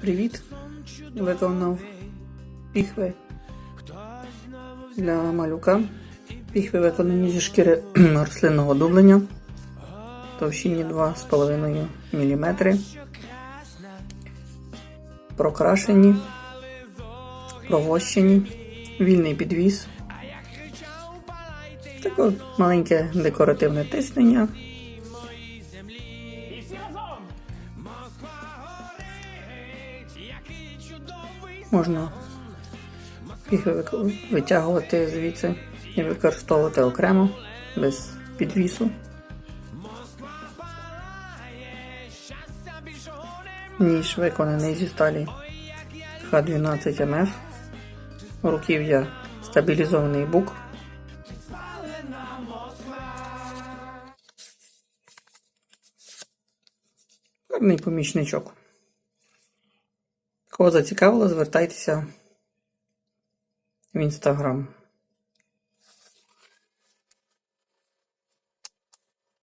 Привіт! Виконав піхви для малюка. Піхви виконані зі шкіри рослинного дублення товщині 2,5 мм. Прокрашені, провощені, вільний підвіз. Таке маленьке декоративне тиснення. Можна їх витягувати звідси і використовувати окремо без підвісу. Ніж виконаний зі сталі Х12 МФ. Руків'я стабілізований бук. Гарний помічничок. Кого зацікавило, звертайтеся в інстаграм.